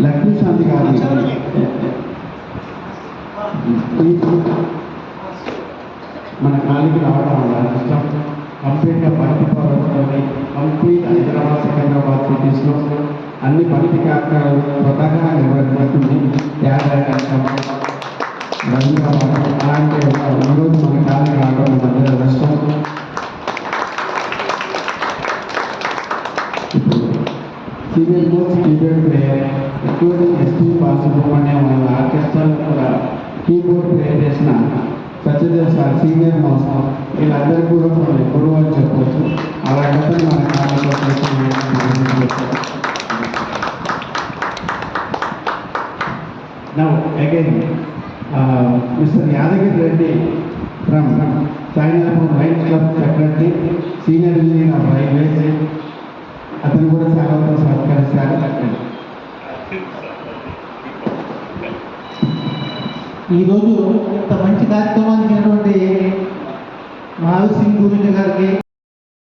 లక్ష్మీశాంతి గారి. మన కాలికి రావడం అన్ని భక్తి కార్యక్రమాలు స్వతహాగా నిర్వహిస్తుంది త్యాగం అలాంటి ఒక ఈరోజు మన కాలికి రావడం మన అదృష్టం senior most keyboard player including S P Balasubrahmanyam వాళ్ళ ఆర్కెస్ట్రాల్ కూడా కీబోర్డ్ ప్లే చేసిన సత్యదేవ్ సార్ సీనియర్ మాస్టర్ వీళ్ళందరికీ కూడా మనం Now, again, uh, Mr. Yadagiri Reddy from China Lions Club Secretary, Senior Engineer of Railways, అతను కూడా సేవలతో సత్కరిస్తారు ఈరోజు ఇంత మంచి కార్యక్రమానికి ఇచ్చినటువంటి మహావీర్ సింగ్ గురించి గారికి